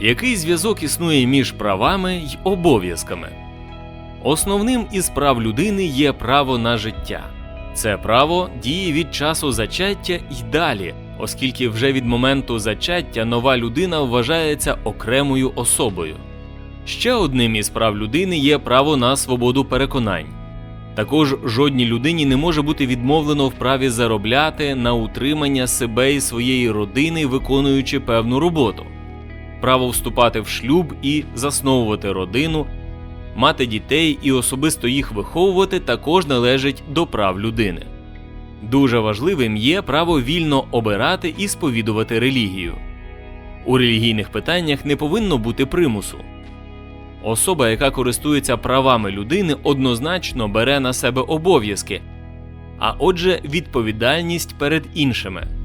Який зв'язок існує між правами й обов'язками? Основним із прав людини є право на життя. Це право діє від часу зачаття й далі, оскільки вже від моменту зачаття нова людина вважається окремою особою. Ще одним із прав людини є право на свободу переконань. Також жодній людині не може бути відмовлено в праві заробляти на утримання себе і своєї родини, виконуючи певну роботу, право вступати в шлюб і засновувати родину, мати дітей і особисто їх виховувати також належить до прав людини. Дуже важливим є право вільно обирати і сповідувати релігію. У релігійних питаннях не повинно бути примусу. Особа, яка користується правами людини, однозначно бере на себе обов'язки, а отже, відповідальність перед іншими.